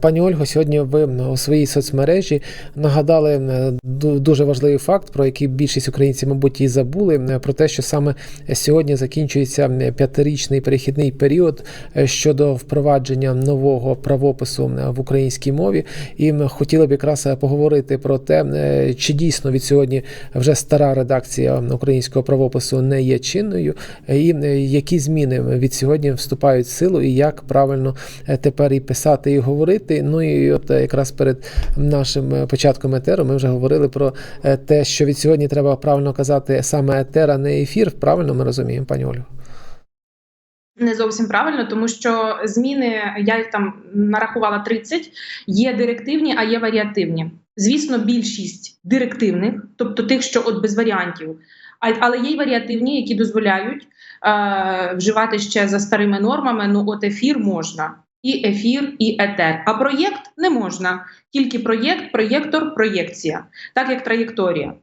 Пані Ольго, сьогодні ви у своїй соцмережі нагадали дуже важливий факт, про який більшість українців, мабуть, і забули, про те, що саме сьогодні закінчується п'ятирічний перехідний період е, щодо впровадження нового правопису в українській мові. І хотіли б якраз е, поговорити про те, е, чи дійсно від сьогодні вже стара редакція українського правопису не є чинною, і які зміни від сьогодні вступають в силу, і як правильно тепер і писати, і говорити. Ну і от е, якраз перед нашим е, початком етеру ми вже говорили про е, те, що від сьогодні треба правильно казати саме етер, а не ефір. Правильно ми розуміємо, пані Олю? Не зовсім правильно, тому що зміни я їх там нарахувала 30, є директивні, а є варіативні. Звісно, більшість директивних, тобто тих, що от без варіантів, але є й варіативні, які дозволяють е, вживати ще за старими нормами. Ну, от ефір можна, і ефір, і етер. А проєкт не можна. Тільки проєкт, проєктор, проєкція, так як траєкторія.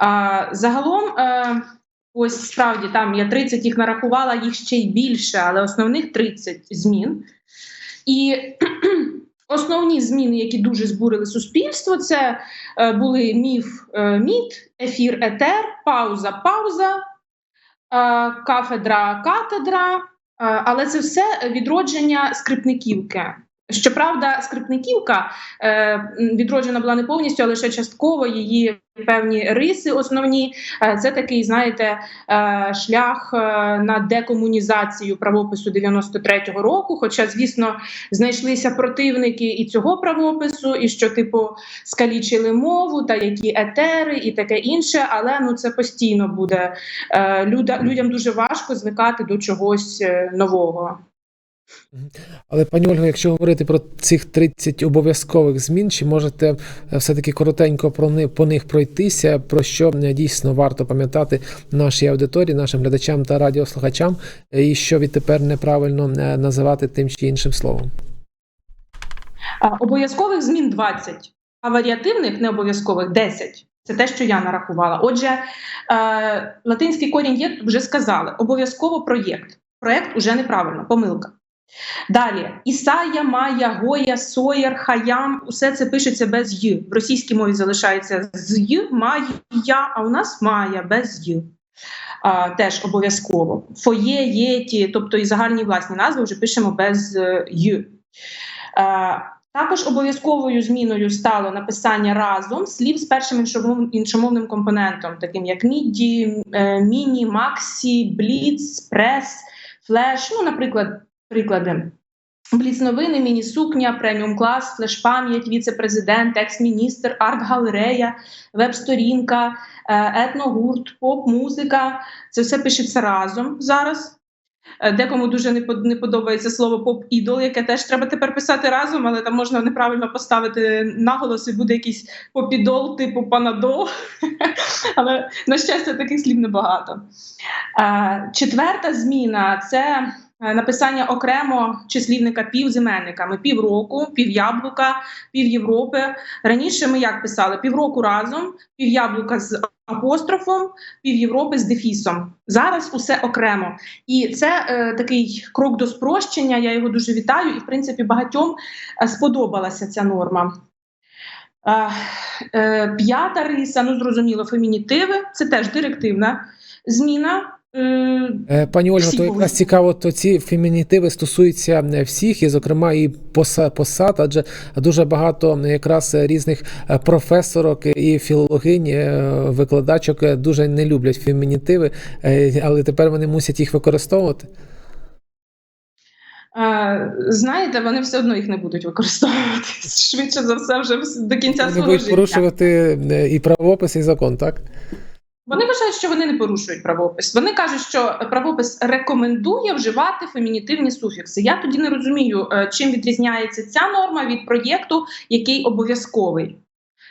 А, загалом. Е, Ось справді там я 30 їх нарахувала, їх ще й більше, але основних 30 змін. І основні зміни, які дуже збурили суспільство, це е, були міф, е, міт, ефір, етер, пауза, пауза, е, кафедра, катедра. Але це все відродження скрипниківки. Щоправда, скрипниківка е, відроджена була не повністю, а лише частково її певні риси основні. Е, Це такий, знаєте, е, шлях е, на декомунізацію правопису 93-го року. Хоча, звісно, знайшлися противники і цього правопису, і що, типу, скалічили мову, та які етери, і таке інше. Але ну це постійно буде Е, люда- людям дуже важко звикати до чогось нового. Але пані Ольго, якщо говорити про цих 30 обов'язкових змін, чи можете е, все-таки коротенько про ни- по них пройтися, про що дійсно варто пам'ятати нашій аудиторії, нашим глядачам та радіослухачам, е, і що відтепер неправильно е, називати тим чи іншим словом? Обов'язкових змін 20, а варіативних необов'язкових 10. Це те, що я нарахувала. Отже, латинський корінь є, вже сказали. Обов'язково проєкт. Проєкт уже неправильно, помилка. Далі Ісая, Майя, Гоя, Соєр, Хаям усе це пишеться без й. В російській мові залишається з й, Майя, а у нас Майя без й. А, теж обов'язково. Фоє, єті, тобто і загальні власні назви вже пишемо без й. Е, також обов'язковою зміною стало написання разом слів з першим іншомов- іншомовним компонентом, таким як міді, е, міні, максі, бліц, прес, флеш. Ну, наприклад, приклади. Бліц новини, міні-сукня, преміум клас, флеш-пам'ять, віце-президент, екс-міністр, арт-галерея, веб-сторінка, е, етногурт, поп-музика. Це все пишеться разом зараз. Е, Декому дуже не подобається слово поп-ідол, яке теж треба тепер писати разом, але там можна неправильно поставити наголос і буде якийсь поп-ідол типу панадол. Але, на щастя, таких слів небагато. Е, Четверта зміна це написання окремо числівника півзименниками півроку, півяблука, пів Європи. Раніше ми як писали? Півроку разом, півяблука з апострофом, пів Європи з дефісом. Зараз усе окремо. І це е, такий крок до спрощення. Я його дуже вітаю, і в принципі багатьом е, сподобалася ця норма. Е, е, п'ята риса, ну зрозуміло, фемінітиви це теж директивна зміна. Е, Е, Пані Ольго, то якраз цікаво, то ці фемінітиви стосуються е, всіх, і, зокрема, і посад, адже дуже багато якраз різних професорок і філологинь, викладачок дуже не люблять фемінітиви, але тепер вони мусять їх використовувати. знаєте, вони все одно їх не будуть використовувати швидше за все, вже до кінця Вони свого будуть життя. порушувати е, і правопис, і закон, так? Вони вважають, що вони не порушують правопис. Вони кажуть, що правопис рекомендує вживати фемінітивні суфікси. Я тоді не розумію, е, чим відрізняється ця норма від проєкту, який обов'язковий.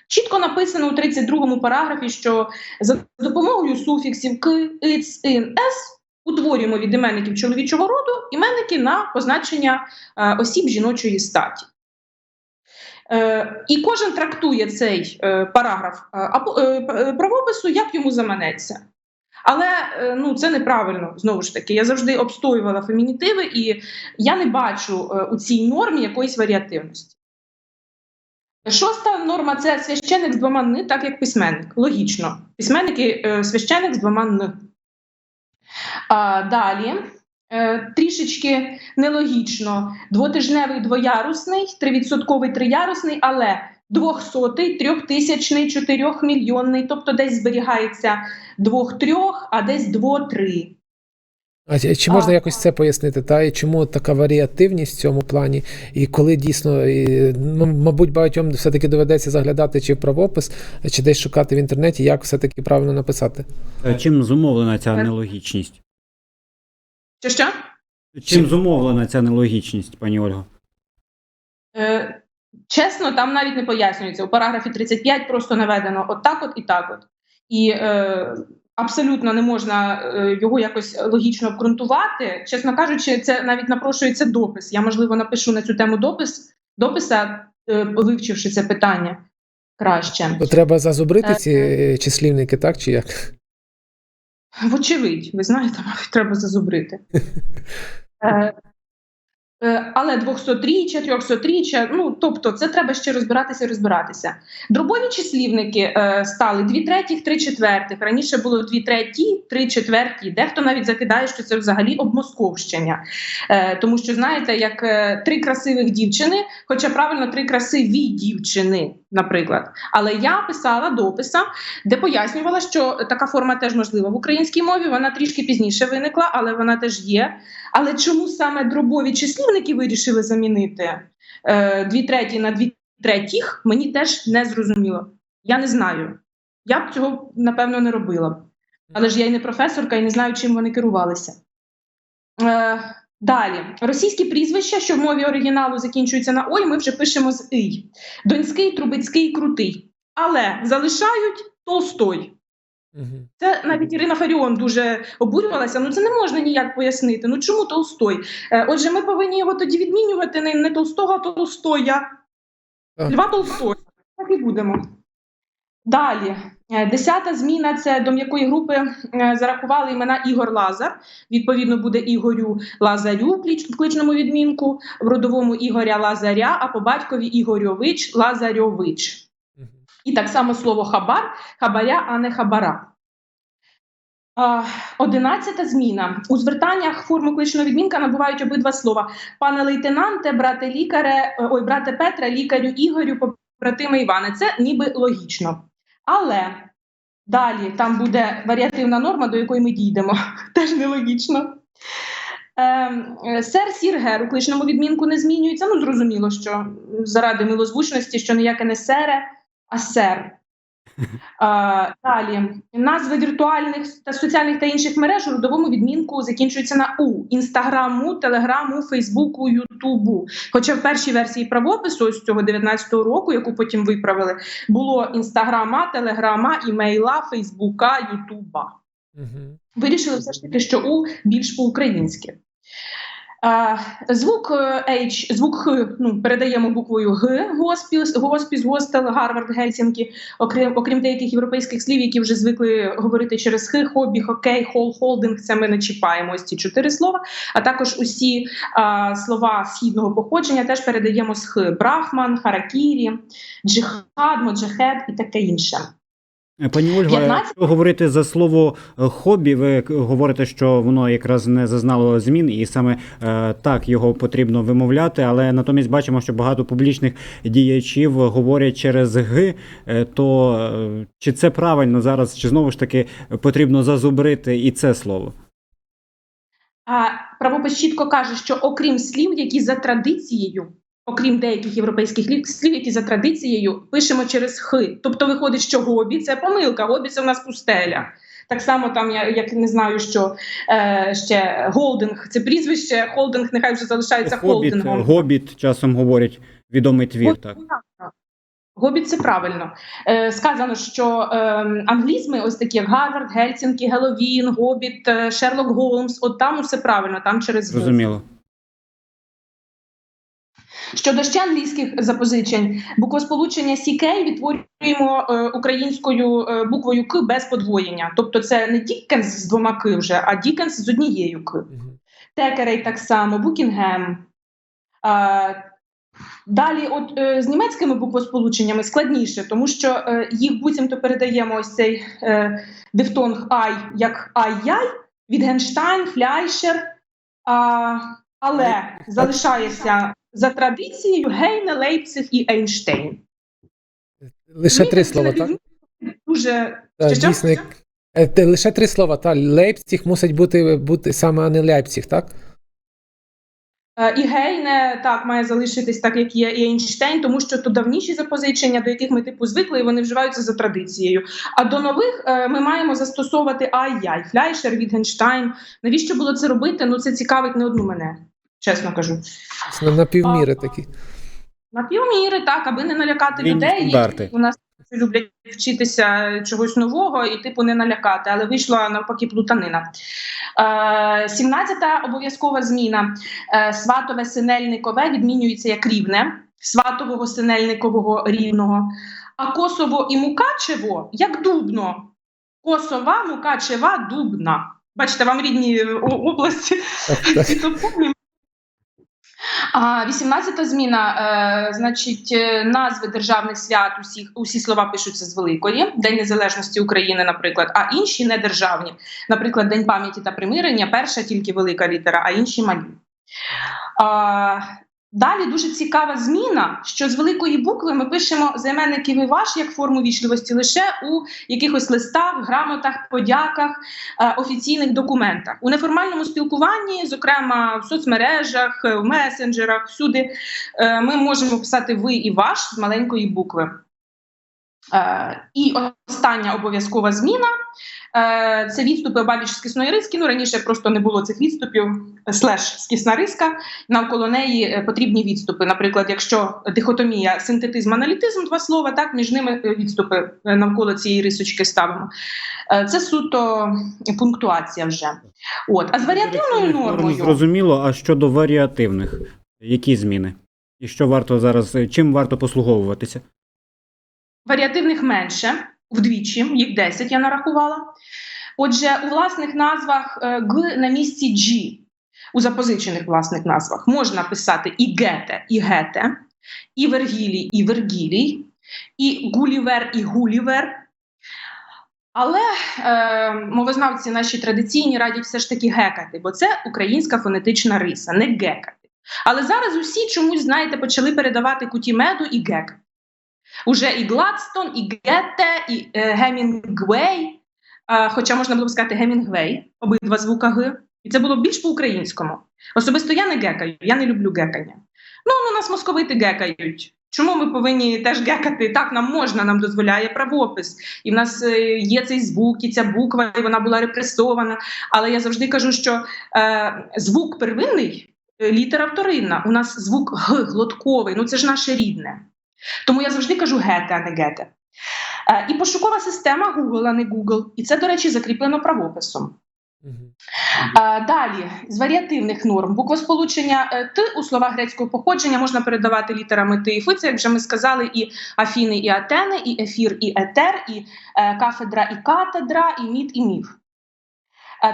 Чітко написано у 32-му параграфі, що за допомогою суфіксів к, иц, ин, с утворюємо від іменників чоловічого роду іменники на позначення е, осіб жіночої статі. Е, і кожен трактує цей е, параграф е, правопису, як йому заманеться. Але ну це неправильно знову ж таки. Я завжди обстоювала фемінітиви, і я не бачу у цій нормі якоїсь варіативності. Шоста норма це священик з двома «н», так як письменник. Логічно. Письменники священик з двома «н». А, далі трішечки нелогічно. Двотижневий двоярусний, тривідсотковий триярусний, але двохсотий, трьохтисячний, чотирьохмільйонний, тобто десь зберігається двох-трьох, а десь дво-три. А чи- можна А. якось це пояснити? Та і чому така варіативність в цьому плані? І коли дійсно, і, ну, мабуть, багатьом все-таки доведеться заглядати чи в правопис, чи десь шукати в інтернеті, як все-таки правильно написати? Е, Чим зумовлена ця нелогічність? Що що? Чим зумовлена ця нелогічність, пані Ольго? Е, чесно, там навіть не пояснюється. У параграфі 35 просто наведено от так от і так от. І е, абсолютно не можна е, його якось логічно обґрунтувати. Чесно кажучи, це навіть напрошується допис. Я, можливо, напишу на цю тему допис, дописа, е, вивчивши це питання краще. То треба зазубрити Е, ці е, числівники, так чи як? Вочевидь, ви знаєте, мабуть, треба зазубрити. Е, Але 200-річчя, 300-річчя, ну тобто, це треба ще розбиратися і розбиратися. Дробові числівники е, стали 2 третіх, 3 четвертих. Раніше було 2 треті, 3 четверті. Дехто навіть закидає, що це взагалі обмосковщення. Е, тому що знаєте, як е, три красивих дівчини, хоча правильно три красиві дівчини, наприклад. Але я писала дописа, де пояснювала, що така форма теж можлива в українській мові. Вона трішки пізніше виникла, але вона теж є. Але чому саме дробові числівники вирішили замінити е, дві треті на дві третіх, мені теж не зрозуміло. Я не знаю. Я б цього напевно не робила. Але ж я й не професорка і не знаю, чим вони керувалися. Е, далі, російські прізвища, що в мові оригіналу закінчуються на ой, ми вже пишемо з ий. Донський, Трубецький, Крутий. Але залишають Толстой. Це навіть Ірина Фаріон дуже обурювалася. Ну це не можна ніяк пояснити. Ну чому Толстой? Е, Отже, ми повинні його тоді відмінювати не, не Толстого, а Толстоя. Льва Толстоя. Так і будемо. Далі, Е, десята зміна це до м'якої групи е, зарахували імена Ігор Лазар. Відповідно, буде Ігорю Лазарю в кличному відмінку, в родовому Ігоря Лазаря, а по батькові Ігорьович Лазарьович. І так само слово хабар, хабаря, а не хабара. Одинадцята зміна. У звертаннях форму кличного відмінка набувають обидва слова: пане лейтенанте, брате лікаре, е, ой, брате Петре, лікарю Ігорю, побратиме Іване. Це ніби логічно. Але далі там буде варіативна норма, до якої ми дійдемо. Теж нелогічно. Е, Сер Сіргер у кличному відмінку не змінюється. Ну, зрозуміло, що заради милозвучності, що ніяке не сере, а сер. А, далі назви віртуальних та соціальних та інших мереж у родовому відмінку закінчуються на у інстаграму, телеграму, фейсбуку, ютубу. Хоча в першій версії правопису ось цього 19-го року, яку потім виправили, було інстаграма, телеграма, імейла, фейсбука, ютуба. Мгм. Вирішили все ж таки, що у більш по-українськи. А, звук е, H, звук Х ну, передаємо буквою Г, госпіс, госпіс, гостел, Гарвард, Гельсінкі, окрім, окрім деяких європейських слів, які вже звикли говорити через Х, хобі, хокей, хол, холдинг, це ми не чіпаємо ось ці чотири слова. А також усі а, слова східного походження теж передаємо з Х. Брахман, Харакірі, джихад, моджахед і таке інше. Е, Пані Ольга, 15? якщо говорити за слово е, хобі, ви говорите, що воно якраз не зазнало змін, і саме е, так його потрібно вимовляти. Але натомість бачимо, що багато публічних діячів говорять через г. Е, То е, чи це правильно зараз, чи знову ж таки потрібно зазубрити і це слово? А правопис чітко каже, що окрім слів, які за традицією, окрім деяких європейських лі- слів, які за традицією пишемо через хи. Тобто виходить, що гобі це помилка, гобі це в нас пустеля. Так само там я як не знаю, що е, ще голдинг це прізвище, холдинг нехай вже залишається Хобіт, холдингом. гобіт часом говорять відомий твір. Так. Гобіт це правильно. Е, сказано, що е, англізми, ось такі як Гарвард, Гельсінкі, Геловін, Гобіт, е, Шерлок Голмс, от там усе правильно, там через. Зрозуміло. Щодо ще англійських запозичень, буквосполучення CK відтворюємо е, українською е, буквою К без подвоєння. Тобто це не Діккенс з двома К вже, а Діккенс з однією К. Текерей так само, Букінгем. Е, Далі, от е, з німецькими буквосполученнями складніше, тому що е, їх буцімто передаємо ось цей е, дифтонг ай як ай-яй, Вітгенштайн, Фляйшер. А, але залишається за традицією Гейне, Лейпциг і Ейнштейн. Лише три слова, так? Дуже Та, Що-що? дійсно, як- Е, лише три слова. Та Лейпціг мусить бути, бути саме, а не Лейпціг, так? Е, І Гейне так має залишитись так, як є і Ейнштейн, тому що то давніші запозичення, до яких ми типу звикли, і вони вживаються за традицією. А до нових е, ми маємо застосовувати ай-яй, Фляйшер, Вітгенштайн. Навіщо було це робити? Ну це цікавить не одну мене, чесно кажу. На, на півміри такі. На півміри, так, аби не налякати Вільні людей. стандарти. У нас люблять вчитися чогось нового і типу не налякати, але вийшла навпаки плутанина. Е, 17-та обов'язкова зміна. Е, сватове синельникове відмінюється як рівне, сватового синельникового рівного. А Косово і Мукачево як дубно. Косова, Мукачева, Дубна. Бачите, вам рідні е, області Так, так. і топонім. А 18-та зміна, е, значить, е, назви державних свят усіх усі слова пишуться з великої, День Незалежності України, наприклад, а інші не державні. Наприклад, День пам'яті та примирення, перша тільки велика літера, а інші малі. Далі дуже цікава зміна, що з великої букви ми пишемо займенників і ваш як форму вічливості лише у якихось листах, грамотах, подяках, е, офіційних документах. У неформальному спілкуванні, зокрема в соцмережах, е, в месенджерах, всюди е, ми можемо писати ви і ваш з маленької букви. І остання обов'язкова зміна це відступи обабіч скисної риски. Ну раніше просто не було цих відступів, е, слеш скисна риска. Навколо неї е, потрібні відступи. Наприклад, якщо дихотомія, синтетизм, аналітизм, два слова, так між ними е, відступи е, навколо цієї рисочки ставимо. Е, Це суто пунктуація вже. От, а з варіативною нормою Зрозуміло, а щодо варіативних, які зміни? І що варто зараз, чим варто послуговуватися? варіативних менше вдвічі, їх 10 я нарахувала. Отже, у власних назвах е, г на місці g, у запозичених власних назвах можна писати і гете, і гете, і вергілій, і вергілій, і гулівер, і гулівер. Але е, мовознавці наші традиційні радять все ж таки гекати, бо це українська фонетична риса, не гекати. Але зараз усі чомусь, знаєте, почали передавати куті меду і гек. Уже і Гладстон, і Гетте, і е, Гемінгвей. Е, хоча можна було б сказати Гемінгвей, обидва звука Г. І це було більш по-українському. Особисто я не гекаю, я не люблю гекання. Ну, ну нас московити гекають. Чому ми повинні теж гекати? Так, нам можна, нам дозволяє правопис. І в нас е, є цей звук, і ця буква, і вона була репресована. Але я завжди кажу, що е, звук первинний, е, літера вторинна. У нас звук Г, глотковий, ну це ж наше рідне. Тому я завжди кажу гете, а не гете. Е, і пошукова система Google, а не Google. І це, до речі, закріплено правописом. Е, Далі з варіативних норм буквосполучення е, Т у словах грецького походження можна передавати літерами Т і Ф. Це, як вже ми сказали, і Афіни, і Атени, і ефір, і етер, і кафедра, і катедра, і міт, і міф.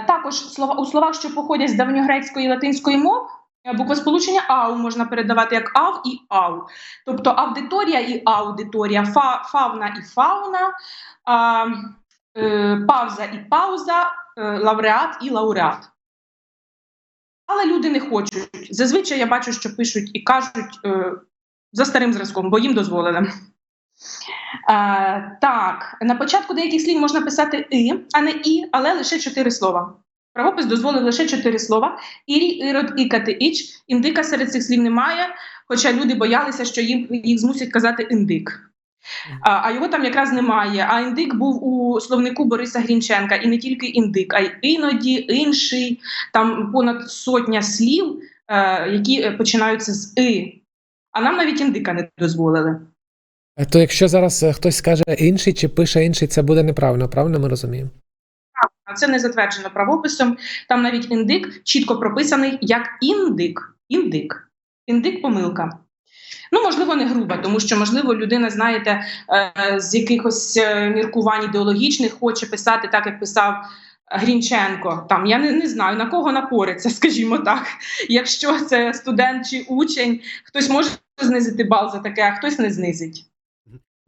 Також у словах, що походять з давньогрецької і латинської мов, буквосполучення ау можна передавати як ав і ау. Тобто аудиторія і аудиторія, фа, фавна і фауна, а, е, павза і пауза, е, лауреат і лауреат. Але люди не хочуть. Зазвичай я бачу, що пишуть і кажуть е, за старим зразком, бо їм дозволили. Е, так, на початку деяких слів можна писати і, а не і, але лише чотири слова. Правопис дозволив лише чотири слова: ірі, ірод, ікати, іч. Індика серед цих слів немає, хоча люди боялися, що їм їх змусять казати індик. А, його там якраз немає. А індик був у словнику Бориса Грінченка, і не тільки індик, а й іноді, інший, там понад сотня слів, е, які е, починаються з и. А нам навіть індика не дозволили. То якщо зараз е, хтось скаже інший чи пише інший, це буде неправильно, правильно ми розуміємо? Це не затверджено правописом. Там навіть індик чітко прописаний як індик. Індик. Індик помилка. Ну, можливо, не груба, тому що, можливо, людина, знаєте, е, з якихось е, міркувань ідеологічних хоче писати так, як писав Грінченко. Там я не, не знаю на кого напориться, скажімо так. Якщо це студент чи учень, хтось може знизити бал за таке, а хтось не знизить.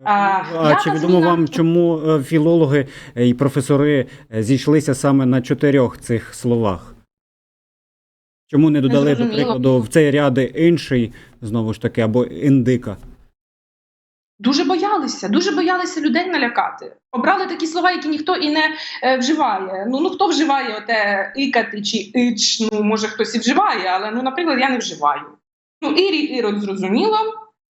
А, А, чи відомо зміна- вам, чому е, філологи е, і професори е, зійшлися саме на чотирьох цих словах? Чому не додали, до прикладу, в цей ряд інший, знову ж таки, або індика? Дуже боялися, дуже боялися людей налякати. Обрали такі слова, які ніхто і не е, вживає. Ну ну хто вживає оте ікати чи ич? Ну може хтось і вживає, але ну, наприклад, я не вживаю. Ну, ірі, ірод зрозуміло.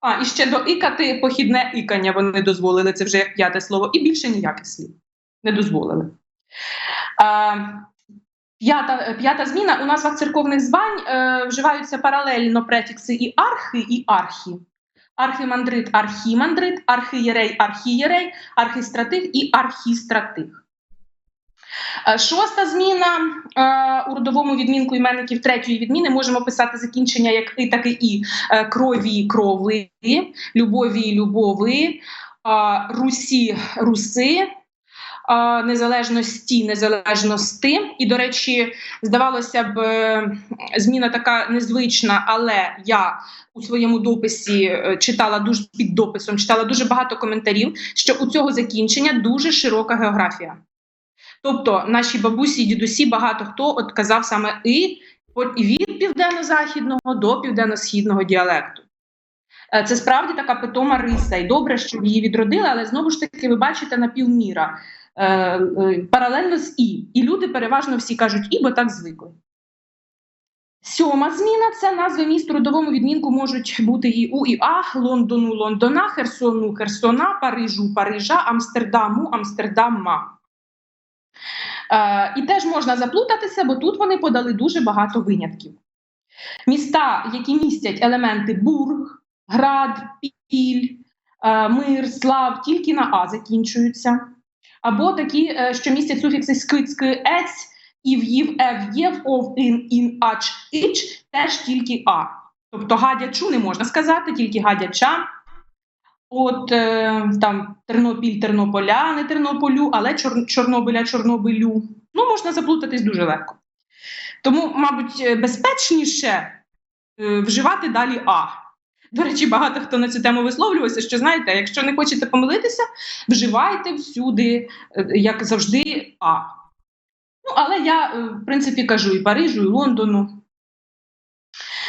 А і ще до ікати похідне ікання вони дозволили. Це вже як п'яте слово, і більше ніяких слів не дозволили. А, П'ята, п'ята зміна у назвах церковних звань е, вживаються паралельно префікси і архи, і архі. Архімандрит, архімандрит, архієрей, архієрей, архістратиг і архістратиг. Е, Шоста зміна е, у родовому відмінку іменників третьої відміни можемо писати закінчення як і, так і і Е, крові крови, любові любови, русі руси, незалежності незалежності. І, до речі, здавалося б, зміна така незвична, але я у своєму дописі читала дуже під дописом, читала дуже багато коментарів, що у цього закінчення дуже широка географія. Тобто наші бабусі і дідусі багато хто от казав саме і від південно-західного до південно-східного діалекту. Е, Це справді така питома риса, і добре, що її відродили, але знову ж таки, ви бачите на півміра е, е, паралельно з і. І люди переважно всі кажуть і, бо так звикли. Сьома зміна це назви міст у родовому відмінку можуть бути і У, і А, Лондону, Лондона, Херсону, Херсона, Парижу, Парижа, Амстердаму, Амстердама. Е, і теж можна заплутатися, бо тут вони подали дуже багато винятків. Міста, які містять елементи бург, град, піль, е, мир, слав, тільки на А закінчуються. Або такі, е, що містять суфікси скицьки ець, ев, єв, ов, ін, ін, ач, іч, теж тільки А. Тобто гадячу не можна сказати, тільки гадяча. От е, там Тернопіль, Тернополя, не Тернополю, але Чор, Чорнобиля, Чорнобилю. Ну, можна заплутатись дуже легко. Тому, мабуть, е, безпечніше е, вживати далі А. До речі, багато хто на цю тему висловлювався, що знаєте, якщо не хочете помилитися, вживайте всюди, як завжди, А. Ну, але я, в принципі, кажу і Парижу, і Лондону.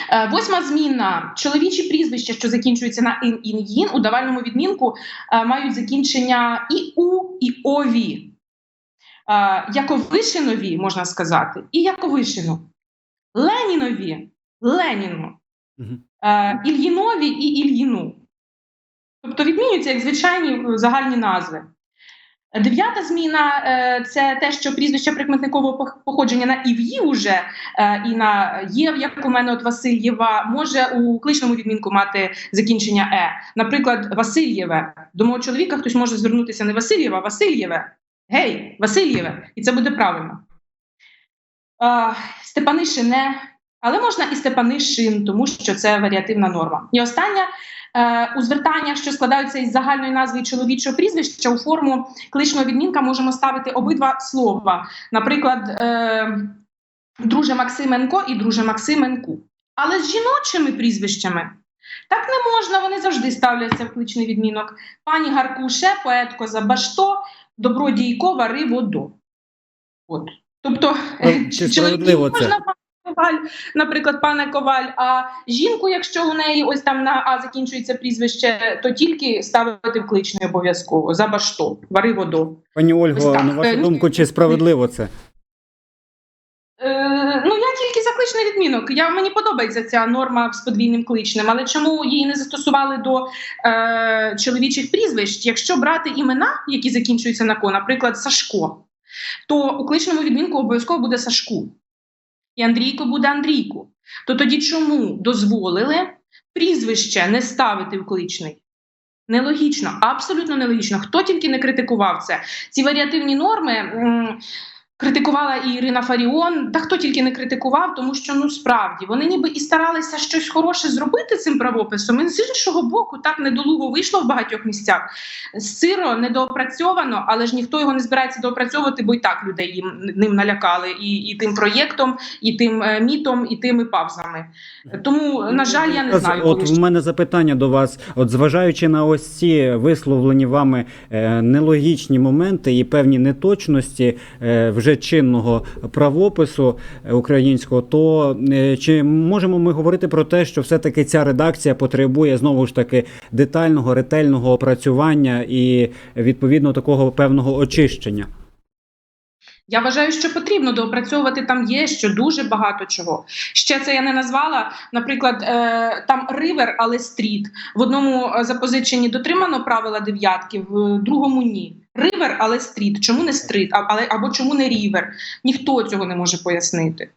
Е, Восьма зміна. Чоловічі прізвища, що закінчуються на ін ін їн, у давальному відмінку е, мають закінчення і у, і ові. Е, Яковишинові, можна сказати, і Яковишину. Ленінові, Леніну. Ільїнові і Ільїну. Тобто відмінюються як звичайні загальні назви. Дев'ята зміна е, це те, що прізвище прикметникового походження на ів'ї уже е, і на єв, як у мене от Васильєва, може у кличному відмінку мати закінчення е. Наприклад, Васильєве. До мого чоловіка хтось може звернутися не Васильєва, а Васильєве. Гей, Васильєве, і це буде правильно. Степанишине, але можна і Степанишин, тому що це варіативна норма. І остання у звертаннях, що складаються із загальної назви чоловічого прізвища, у форму кличного відмінка можемо ставити обидва слова. Наприклад, е, друже Максименко і друже Максименку. Але з жіночими прізвищами так не можна, вони завжди ставляться в кличний відмінок. Пані Гаркуше, поетко Забашто, добродійко, вари водо. От. Тобто, Ну, чоловіків можна Коваль, наприклад, пане Коваль, а жінку, якщо у неї ось там на А закінчується прізвище, то тільки ставити в кличний обов'язково. Забашто, вари водо. Пані Ольго, на вашу Е, думку, чи справедливо це? Е, ну, я тільки за кличний відмінок. Я, мені подобається ця норма з подвійним кличним, але чому її не застосували до е, чоловічих прізвищ? Якщо брати імена, які закінчуються на ко, наприклад, Сашко, то у кличному відмінку обов'язково буде Сашку. І Андрійко буде Андрійку. То тоді чому дозволили прізвище не ставити в кличний? Нелогічно, абсолютно нелогічно. Хто тільки не критикував це? Ці варіативні норми. Критикувала і Ірина Фаріон, та хто тільки не критикував, тому що ну справді вони ніби і старалися щось хороше зробити цим правописом. І з іншого боку, так недолуго вийшло в багатьох місцях. Сиро недоопрацьовано, але ж ніхто його не збирається доопрацьовувати, бо і так людей їм ним налякали і, і тим проєктом, і тим е, мітом, і тими павзами. Тому, на жаль, я не знаю, От в мене запитання до вас. От зважаючи на ось ці висловлені вами е, нелогічні моменти і певні неточності е, вже чинного правопису е, українського, то е, чи можемо ми говорити про те, що все-таки ця редакція потребує знову ж таки детального, ретельного опрацювання і відповідно такого певного очищення? Я вважаю, що потрібно доопрацьовувати там є що дуже багато чого. Ще це я не назвала. Наприклад, е, там ривер, але стріт. В одному запозиченні дотримано правила дев'ятки, в другому ні. Ривер, але стріт. Чому не стріт, але або чому не рівер? Ніхто цього не може пояснити.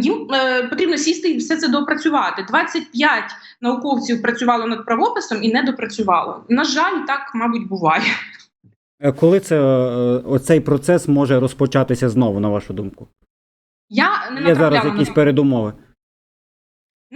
Їм е, потрібно сісти і все це доопрацювати. 25 науковців працювало над правописом і не допрацювало. На жаль, так мабуть буває. Е, Коли це е, оцей процес може розпочатися знову, на вашу думку? Я не Є зараз якісь передумови.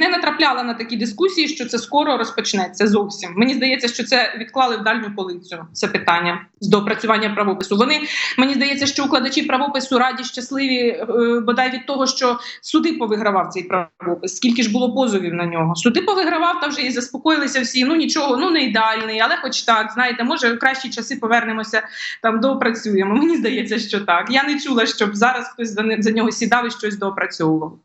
Не натрапляла на такі дискусії, що це скоро розпочнеться зовсім. Мені здається, що це відклали в дальню полицю. Це питання з допрацювання правопису. Вони мені здається, що укладачі правопису раді щасливі е, бодай від того, що суди повигравав цей правопис. Скільки ж було позовів на нього? Суди повигравав, та вже і заспокоїлися всі. Ну нічого, ну не ідеальний, але хоч так, знаєте, може в кращі часи повернемося там, доопрацюємо. Мені здається, що так. Я не чула, щоб зараз хтось за, нього сідав і щось доопрацьовував.